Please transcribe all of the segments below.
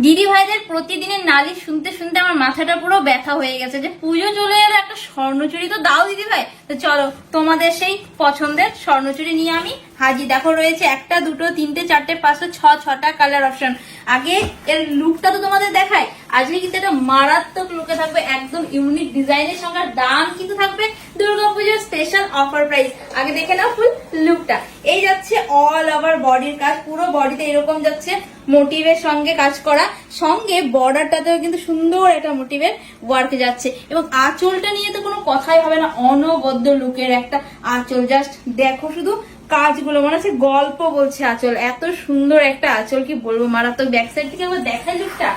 দিদি ভাইদের প্রতিদিনের নালিশ শুনতে শুনতে আমার মাথাটা পুরো ব্যথা হয়ে গেছে যে পুজো চলে এলো একটা স্বর্ণচুরি তো দাও দিদি ভাই। তো চলো, তোমাদের সেই পছন্দের স্বর্ণচুরি নিয়ে আমি হাজি দেখো রয়েছে একটা, দুটো, তিনটে, চারটে পাঁচশো ছ, ছটা কালার অপশন আগে এর লুকটা তো তোমাদের দেখায় আজকে কিন্তু এটা মারাত্মক লুকে থাকবে, একদম ইউনিক ডিজাইনের সঙ্গে দাম কিন্তু থাকবে দুর্গাপুজোর স্পেশাল অফার প্রাইস আগে দেখে নাও ফুল লুকটা এই যাচ্ছে অল ওভার বডির কাজ, পুরো বডিতে এরকম যাচ্ছে মোটিভের সঙ্গে কাজ করা। সঙ্গে বর্ডারটাতেও কিন্তু সুন্দর একটা মোটিভের ওয়ার্ক যাচ্ছে। এবং আঁচলটা নিয়ে তো কোনো কথাই হবে না, অনবদ্য লুকের একটা আঁচল। জাস্ট দেখো শুধু কাজগুলো, মনে হচ্ছে গল্প বলছে আঁচল। এত সুন্দর একটা আঁচল, কি বলব? মারাত্মক ব্যাক সাইড থেকে দেখাই লুকটা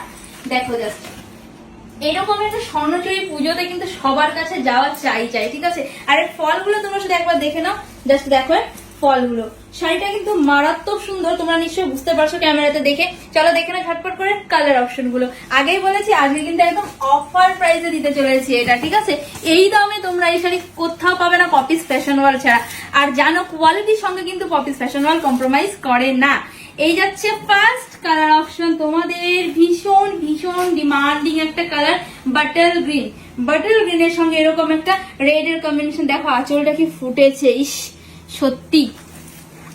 দেখো জাস্ট এরকম একটা স্বর্ণচুরি পুজোতে কিন্তু সবার কাছে যাওয়া চাই চাই, ঠিক আছে? আর এর ফলগুলো তোমরা শুধু একবার দেখে নাও। জাস্ট দেখো ফলগুলো। শাড়িটা কিন্তু মারাত্মক সুন্দর, তোমরা নিশ্চয়ই বুঝতে পারছ ক্যামেরাতে দেখে। চলো দেখে না ঝটপট করে কালার অপশনগুলো। আগেই বলেছি আজকে কিন্তু একদম অফার প্রাইসে দিতে চলেছি এটা, ঠিক আছে? এই দামে তোমরা এই শাড়ি কোথাও পাবে না পপিস ফ্যাশন ওয়াল ছাড়া। আর জানো কোয়ালিটির সঙ্গে কিন্তু পপিস ফ্যাশন ওয়াল কম্প্রোমাইজ করে না। এই যাচ্ছে ফার্স্ট কালার অপশন তোমাদের ভীষণ ভীষণ ডিমান্ডিং একটা কালার বাটার গ্রিন বাটল গ্রিনের সঙ্গে এরকম একটা রেড এর কম্বিনেশন দেখো আঁচলটা কি ফুটেছে, ইস, সত্যি।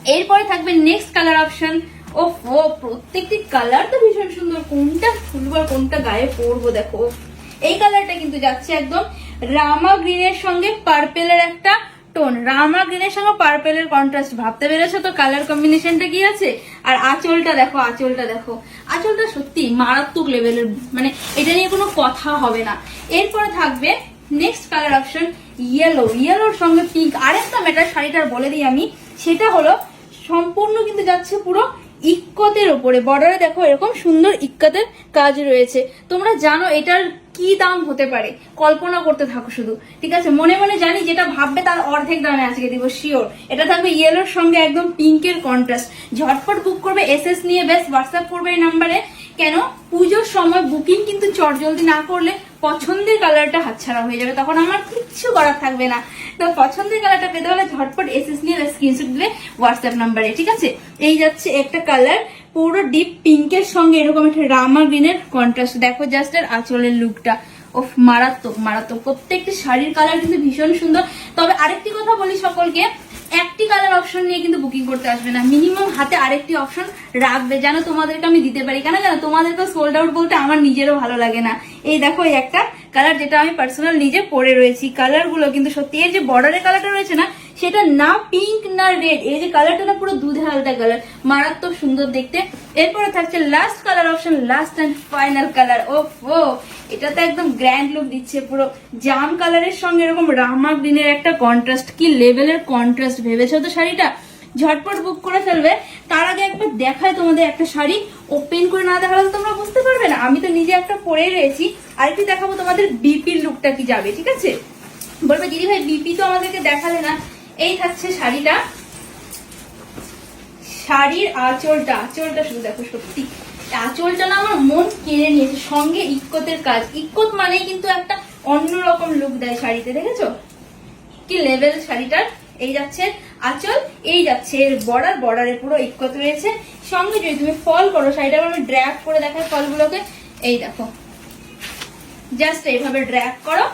এরপরে থাকবে নেক্সট কালার অপশন ও ও, প্রত্যেকটি কালার তো ভীষণ সুন্দর। কোনটা আর কোনটা গায়ে পরবো, দেখো। এই কালারটা কিন্তু যাচ্ছে একদম রামা গ্রিনের সঙ্গে পার্পেলের একটা টোন, রামা গ্রিনের সঙ্গে পার্পেলের কন্ট্রাস্ট ভাবতে পেরেছ তো কালার কম্বিনেশনটা কি আছে? আর আঁচলটা দেখো আঁচলটা দেখো। আঁচলটা সত্যি মারাত্মক লেভেলের মানে এটা নিয়ে কোনো কথা হবে না। এরপরে থাকবে নেক্সট কালার অপশন ইয়েলো ইয়েলোর সঙ্গে পিঙ্ক আরেকটা ম্যাটার শাড়িটার বলে দিই আমি, সেটা হলো সম্পূর্ণ কিন্তু যাচ্ছে পুরো ইক্কতের ওপরে বর্ডারে দেখো এরকম সুন্দর ইক্কতের কাজ রয়েছে। তোমরা জানো এটার কি দাম হতে পারে? কল্পনা করতে থাকো শুধু। ঠিক আছে? মনে মনে জানি যেটা ভাববে তার অর্ধেক দামে আজকে দিব শিওর এটা থাকবে ইয়েলোর সঙ্গে একদম পিঙ্কের কন্ট্রাস্ট ঝটপট বুক করবে এসএস নিয়ে বেশ হোয়াটসঅ্যাপ করবে এই নাম্বারে কেন? পুজোর সময় বুকিং কিন্তু চটজলদি না করলে পছন্দের কালারটা হাতছাড়া হয়ে যাবে। তখন আমার কিচ্ছু করার থাকবে না। তো পছন্দের কালারটা পেতে হলে ঝটপট এসএস নিয়ে স্ক্রিনশট দিলে হোয়াটসঅ্যাপ নাম্বারে ঠিক আছে? এই যাচ্ছে একটা কালার পুরো ডিপ পিঙ্কের সঙ্গে এরকম একটা রামা গ্রিনের কন্ট্রাস্ট দেখো জাস্ট এর আঁচলের লুকটা ও মারাত্মক মারাত্মক। প্রত্যেকটি শাড়ির কালার কিন্তু ভীষণ সুন্দর। তবে আরেকটি কথা বলি সকলকে, একটি কালার অপশন নিয়ে কিন্তু বুকিং করতে আসবে না। মিনিমাম হাতে আরেকটি অপশন রাখবে। যেন তোমাদেরকে আমি দিতে পারি। কেন জানো? তোমাদেরকে সোল্ড আউট বলতে আমার নিজেরও ভালো লাগে না। এই দেখো, এই একটা কালার যেটা আমি পার্সোনাল নিজে পরে রয়েছি। কালারগুলো কিন্তু সত্যি এর যে বর্ডারের কালারটা রয়েছে না, সেটা না পিঙ্ক না রেড এই যে কালারটা না পুরো দুধে হালতা কালার মারাত্মক সুন্দর দেখতে। এরপরে থাকছে last colour option last and final colour ও ও এটা তো একদম গ্র্যান্ড লুক দিচ্ছে পুরো। জাম কালারের সঙ্গে এরকম রামা গ্রিনের একটা কন্ট্রাস্ট কি লেভেলের কন্ট্রাস্ট ভেবেছো তো শাড়িটা? ঝটপট বুক করে ফেলবে। তার আগে একবার দেখায় তোমাদের একটা শাড়ি ওপেন করে না দেখালে তো তোমরা বুঝতে পারবে না। আমি তো নিজে একটা পরে রয়েছি। আর একটু দেখাবো তোমাদের বিপির লুকটা কি যাবে, ঠিক আছে? বলবে, দিদি ভাই বিপি তো আমাদেরকে দেখালে না। এই থাকছে শাড়িটা। শাড়ির আঁচলটা আঁচলটা শুধু দেখো সত্যি। আঁচলটা না আমার মন কেড়ে নিয়েছে, সঙ্গে ইক্কতের কাজ। ইক্কত মানেই কিন্তু একটা অন্যরকম লুক দেয় শাড়িতে, দেখেছ? কি লেভেল শাড়িটার? এই যাচ্ছে আঁচল, এই যাচ্ছে এর বর্ডার বর্ডারে পুরো ইক্কত রয়েছে। সঙ্গে যদি তুমি ফল করো শাড়িটা আমি ড্র্যাগ করে দেখাই ফলগুলোকে। এই দেখো জাস্ট এইভাবে ড্র্যাগ করো।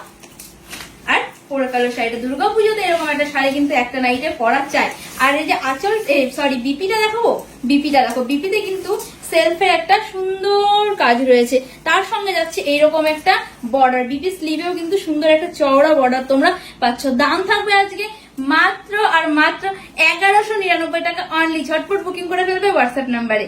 আর পরে কালো শাড়িটা দুর্গা পুজোতে এরকম একটা শাড়ি কিন্তু একটা নাইটে পরা চাই আর এই যে আঁচল সরি বিপিটা দেখাবো? বিপিটা দেখো বিপিতে কিন্তু সেলফের একটা সুন্দর কাজ রয়েছে। তার সঙ্গে যাচ্ছে এইরকম একটা বর্ডার বিপি স্লিভেও কিন্তু সুন্দর একটা চওড়া বর্ডার তোমরা পাচ্ছ। দাম থাকবে আজকে মাত্র আর মাত্র এগারোশো নিরানব্বই টাকা অনলি ঝটপট বুকিং করে ফেলবে হোয়াটসঅ্যাপ নাম্বারে